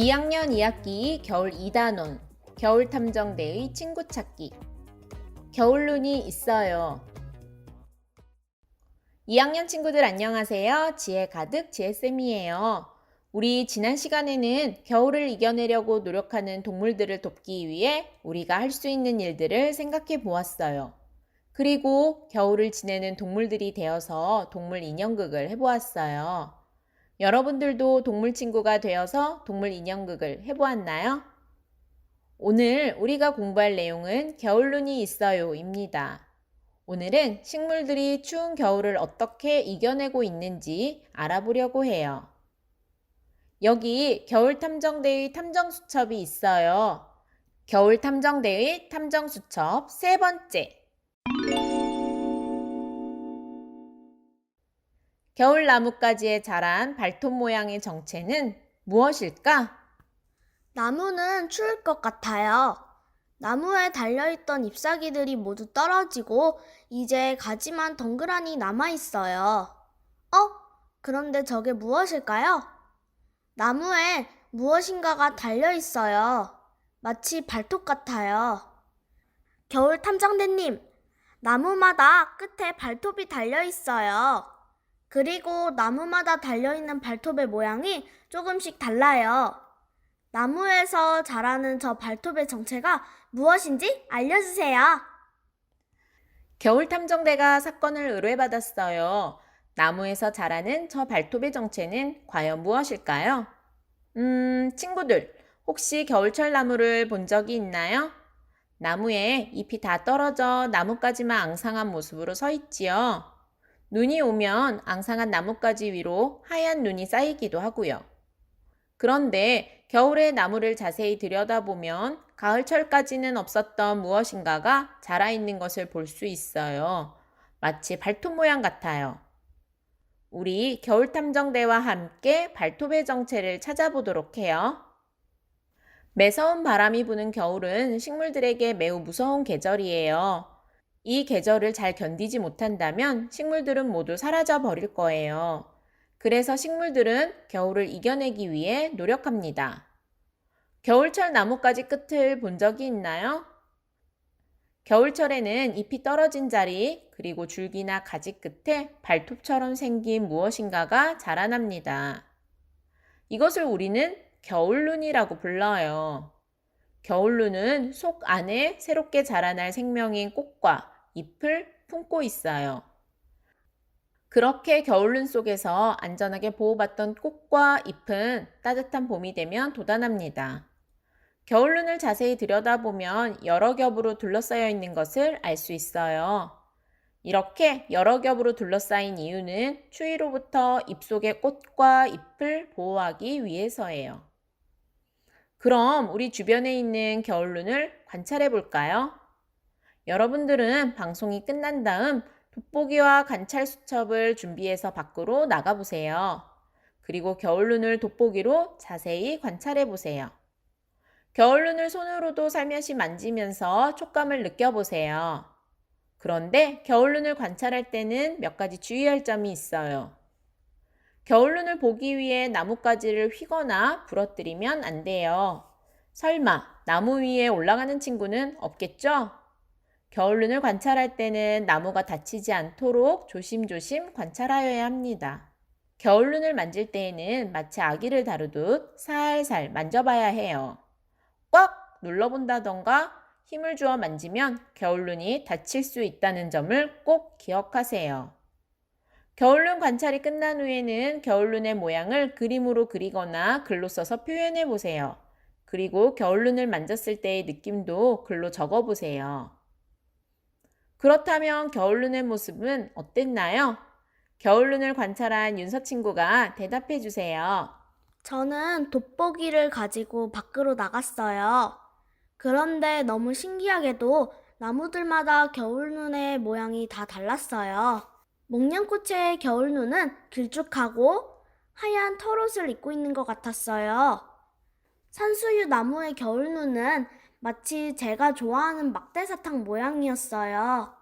2학년 2학기 겨울 2단원 겨울 탐정대의 친구 찾기 겨울 눈이 있어요. 2학년 친구들 안녕하세요. 지혜 가득 지혜쌤이에요. 우리 지난 시간에는 겨울을 이겨내려고 노력하는 동물들을 돕기 위해 우리가 할 수 있는 일들을 생각해 보았어요. 그리고 겨울을 지내는 동물들이 되어서 동물 인형극을 해보았어요. 여러분들도 동물 친구가 되어서 동물 인형극을 해보았나요? 오늘 우리가 공부할 내용은 겨울눈이 있어요입니다. 오늘은 식물들이 추운 겨울을 어떻게 이겨내고 있는지 알아보려고 해요. 여기 겨울 탐정대의 탐정 수첩이 있어요. 겨울 탐정대의 탐정 수첩 세 번째. 겨울 나뭇가지에 자란 발톱 모양의 정체는 무엇일까? 나무는 추울 것 같아요. 나무에 달려있던 잎사귀들이 모두 떨어지고 이제 가지만 덩그라니 남아있어요. 어? 그런데 저게 무엇일까요? 나무에 무엇인가가 달려있어요. 마치 발톱 같아요. 겨울 탐정대님, 나무마다 끝에 발톱이 달려있어요. 그리고 나무마다 달려있는 발톱의 모양이 조금씩 달라요. 나무에서 자라는 저 발톱의 정체가 무엇인지 알려주세요. 겨울 탐정대가 사건을 의뢰받았어요. 나무에서 자라는 저 발톱의 정체는 과연 무엇일까요? 음, 친구들, 혹시 겨울철 나무를 본 적이 있나요? 나무에 잎이 다 떨어져 나뭇가지만 앙상한 모습으로 서 있지요. 눈이 오면 앙상한 나뭇가지 위로 하얀 눈이 쌓이기도 하고요. 그런데 겨울에 나무를 자세히 들여다보면 가을철까지는 없었던 무엇인가가 자라있는 것을 볼 수 있어요. 마치 발톱 모양 같아요. 우리 겨울탐정대와 함께 발톱의 정체를 찾아보도록 해요. 매서운 바람이 부는 겨울은 식물들에게 매우 무서운 계절이에요. 이 계절을 잘 견디지 못한다면 식물들은 모두 사라져 버릴 거예요. 그래서 식물들은 겨울을 이겨내기 위해 노력합니다. 겨울철 나뭇가지 끝을 본 적이 있나요? 겨울철에는 잎이 떨어진 자리, 그리고 줄기나 가지 끝에 발톱처럼 생긴 무엇인가가 자라납니다. 이것을 우리는 겨울눈이라고 불러요. 겨울눈은 속 안에 새롭게 자라날 생명인 꽃과 잎을 품고 있어요. 그렇게 겨울눈 속에서 안전하게 보호받던 꽃과 잎은 따뜻한 봄이 되면 돋아납니다. 겨울눈을 자세히 들여다보면 여러 겹으로 둘러싸여 있는 것을 알 수 있어요. 이렇게 여러 겹으로 둘러싸인 이유는 추위로부터 잎속의 꽃과 잎을 보호하기 위해서예요. 그럼 우리 주변에 있는 겨울눈을 관찰해 볼까요? 여러분들은 방송이 끝난 다음 돋보기와 관찰 수첩을 준비해서 밖으로 나가보세요. 그리고 겨울눈을 돋보기로 자세히 관찰해 보세요. 겨울눈을 손으로도 살며시 만지면서 촉감을 느껴보세요. 그런데 겨울눈을 관찰할 때는 몇 가지 주의할 점이 있어요. 겨울눈을 보기 위해 나뭇가지를 휘거나 부러뜨리면 안 돼요. 설마 나무 위에 올라가는 친구는 없겠죠? 겨울눈을 관찰할 때는 나무가 다치지 않도록 조심조심 관찰하여야 합니다. 겨울눈을 만질 때에는 마치 아기를 다루듯 살살 만져봐야 해요. 꽉 눌러본다던가 힘을 주어 만지면 겨울눈이 다칠 수 있다는 점을 꼭 기억하세요. 겨울눈 관찰이 끝난 후에는 겨울눈의 모양을 그림으로 그리거나 글로 써서 표현해 보세요. 그리고 겨울눈을 만졌을 때의 느낌도 글로 적어 보세요. 그렇다면 겨울눈의 모습은 어땠나요? 겨울눈을 관찰한 윤서 친구가 대답해 주세요. 저는 돋보기를 가지고 밖으로 나갔어요. 그런데 너무 신기하게도 나무들마다 겨울눈의 모양이 다 달랐어요. 목련꽃의 겨울눈은 길쭉하고 하얀 털옷을 입고 있는 것 같았어요. 산수유 나무의 겨울눈은 마치 제가 좋아하는 막대사탕 모양이었어요.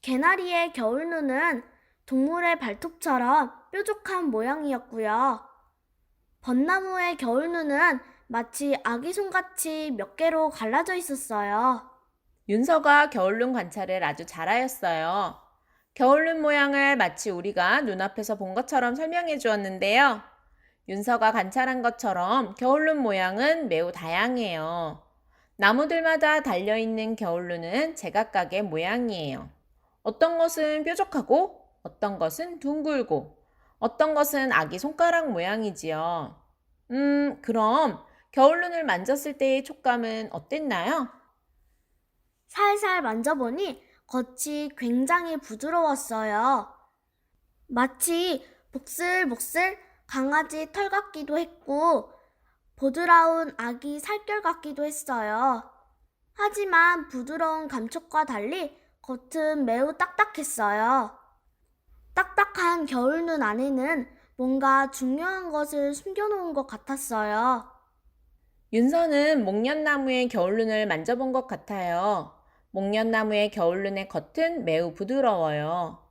개나리의 겨울눈은 동물의 발톱처럼 뾰족한 모양이었고요. 벚나무의 겨울눈은 마치 아기 손같이 몇 개로 갈라져 있었어요. 윤서가 겨울눈 관찰을 아주 잘하였어요. 겨울눈 모양을 마치 우리가 눈앞에서 본 것처럼 설명해 주었는데요. 윤서가 관찰한 것처럼 겨울눈 모양은 매우 다양해요. 나무들마다 달려있는 겨울눈은 제각각의 모양이에요. 어떤 것은 뾰족하고, 어떤 것은 둥글고, 어떤 것은 아기 손가락 모양이지요. 음, 그럼 겨울눈을 만졌을 때의 촉감은 어땠나요? 살살 만져보니 겉이 굉장히 부드러웠어요. 마치 복슬복슬 강아지 털 같기도 했고, 보드라운 아기 살결 같기도 했어요. 하지만 부드러운 감촉과 달리 겉은 매우 딱딱했어요. 딱딱한 겨울눈 안에는 뭔가 중요한 것을 숨겨놓은 것 같았어요. 윤서는 목련나무의 겨울눈을 만져본 것 같아요. 목련나무의 겨울눈의 겉은 매우 부드러워요.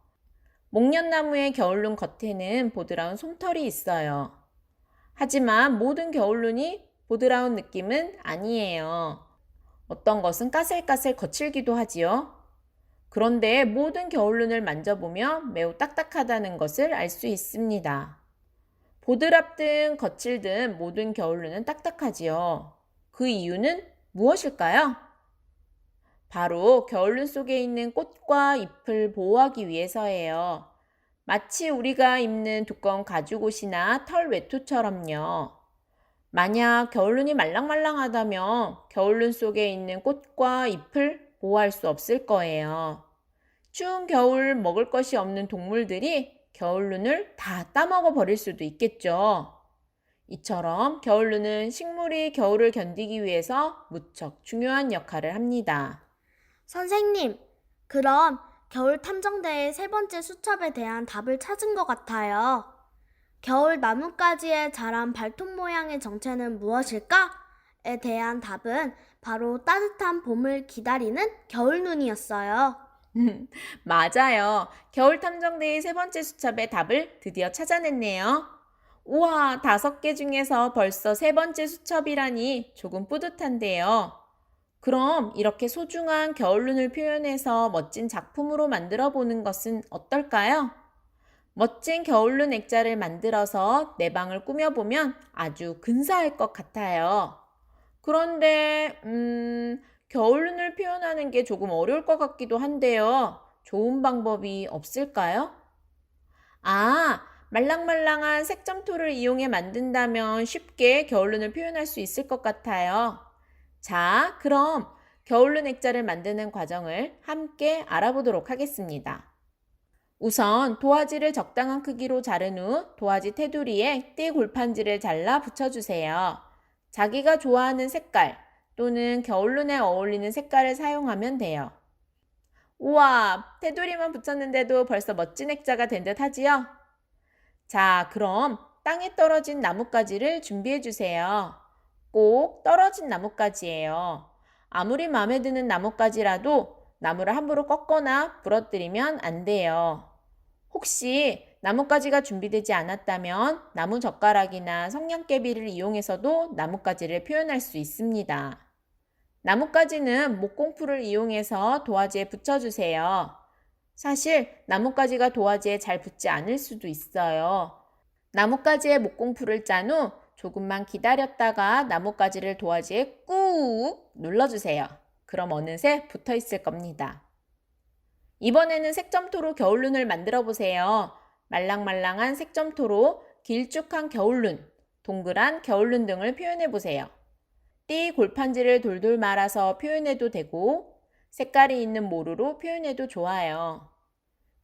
목련나무의 겨울눈 겉에는 보드라운 솜털이 있어요. 하지만 모든 겨울눈이 보드라운 느낌은 아니에요. 어떤 것은 까슬까슬 거칠기도 하지요. 그런데 모든 겨울눈을 만져보면 매우 딱딱하다는 것을 알 수 있습니다. 보드랍든 거칠든 모든 겨울눈은 딱딱하지요. 그 이유는 무엇일까요? 바로 겨울눈 속에 있는 꽃과 잎을 보호하기 위해서예요. 마치 우리가 입는 두꺼운 가죽옷이나 털 외투처럼요. 만약 겨울눈이 말랑말랑하다면 겨울눈 속에 있는 꽃과 잎을 보호할 수 없을 거예요. 추운 겨울 먹을 것이 없는 동물들이 겨울눈을 다 따먹어 버릴 수도 있겠죠. 이처럼 겨울눈은 식물이 겨울을 견디기 위해서 무척 중요한 역할을 합니다. 선생님, 그럼 겨울 탐정대의 세 번째 수첩에 대한 답을 찾은 것 같아요. 겨울 나뭇가지에 자란 발톱 모양의 정체는 무엇일까?에 대한 답은 바로 따뜻한 봄을 기다리는 겨울눈이었어요. 맞아요. 겨울 탐정대의 세 번째 수첩의 답을 드디어 찾아냈네요. 우와, 다섯 개 중에서 벌써 세 번째 수첩이라니 조금 뿌듯한데요. 그럼 이렇게 소중한 겨울눈을 표현해서 멋진 작품으로 만들어 보는 것은 어떨까요? 멋진 겨울눈 액자를 만들어서 내 방을 꾸며보면 아주 근사할 것 같아요. 그런데, 음, 겨울눈을 표현하는 게 조금 어려울 것 같기도 한데요. 좋은 방법이 없을까요? 아, 말랑말랑한 색점토를 이용해 만든다면 쉽게 겨울눈을 표현할 수 있을 것 같아요. 자, 그럼 겨울눈 액자를 만드는 과정을 함께 알아보도록 하겠습니다. 우선 도화지를 적당한 크기로 자른 후 도화지 테두리에 띠 골판지를 잘라 붙여주세요. 자기가 좋아하는 색깔 또는 겨울눈에 어울리는 색깔을 사용하면 돼요. 우와, 테두리만 붙였는데도 벌써 멋진 액자가 된 듯 하지요? 자, 그럼 땅에 떨어진 나뭇가지를 준비해 주세요. 꼭 떨어진 나뭇가지예요. 아무리 마음에 드는 나뭇가지라도 나무를 함부로 꺾거나 부러뜨리면 안 돼요. 혹시 나뭇가지가 준비되지 않았다면 나무 젓가락이나 성냥개비를 이용해서도 나뭇가지를 표현할 수 있습니다. 나뭇가지는 목공풀을 이용해서 도화지에 붙여주세요. 사실 나뭇가지가 도화지에 잘 붙지 않을 수도 있어요. 나뭇가지에 목공풀을 짠 후 조금만 기다렸다가 나뭇가지를 도화지에 꾹 눌러주세요. 그럼 어느새 붙어 있을 겁니다. 이번에는 색점토로 겨울눈을 만들어 보세요. 말랑말랑한 색점토로 길쭉한 겨울눈, 동그란 겨울눈 등을 표현해 보세요. 띠 골판지를 돌돌 말아서 표현해도 되고 색깔이 있는 모루로 표현해도 좋아요.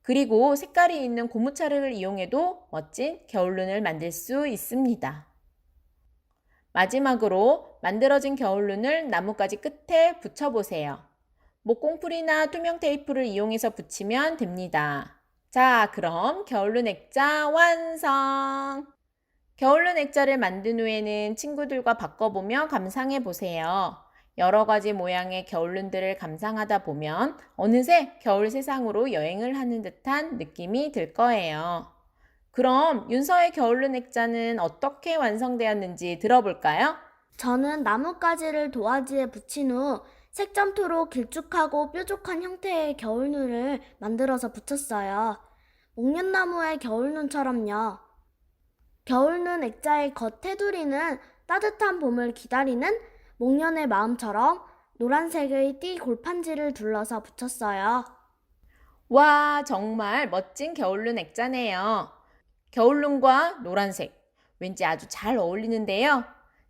그리고 색깔이 있는 고무차를 이용해도 멋진 겨울눈을 만들 수 있습니다. 마지막으로 만들어진 겨울눈을 나뭇가지 끝에 붙여보세요. 목공풀이나 투명 테이프를 이용해서 붙이면 됩니다. 자, 그럼 겨울눈 액자 완성! 겨울눈 액자를 만든 후에는 친구들과 바꿔보며 감상해 보세요. 여러 가지 모양의 겨울눈들을 감상하다 보면 어느새 겨울 세상으로 여행을 하는 듯한 느낌이 들 거예요. 그럼 윤서의 겨울눈 액자는 어떻게 완성되었는지 들어볼까요? 저는 나뭇가지를 도화지에 붙인 후 색점토로 길쭉하고 뾰족한 형태의 겨울눈을 만들어서 붙였어요. 목련나무의 겨울눈처럼요. 겨울눈 액자의 겉 테두리는 따뜻한 봄을 기다리는 목련의 마음처럼 노란색의 띠 골판지를 둘러서 붙였어요. 와, 정말 멋진 겨울눈 액자네요. 겨울눈과 노란색. 왠지 아주 잘 어울리는데요.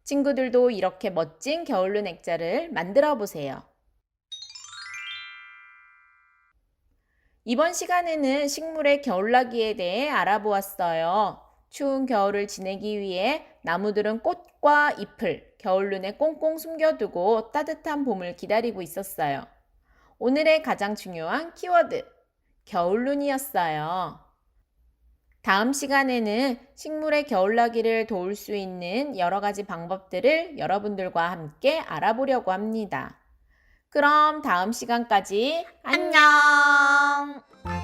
친구들도 이렇게 멋진 겨울눈 액자를 만들어 보세요. 이번 시간에는 식물의 겨울나기에 대해 알아보았어요. 추운 겨울을 지내기 위해 나무들은 꽃과 잎을 겨울눈에 꽁꽁 숨겨두고 따뜻한 봄을 기다리고 있었어요. 오늘의 가장 중요한 키워드, 겨울눈이었어요. 다음 시간에는 식물의 겨울나기를 도울 수 있는 여러 가지 방법들을 여러분들과 함께 알아보려고 합니다. 그럼 다음 시간까지 안녕!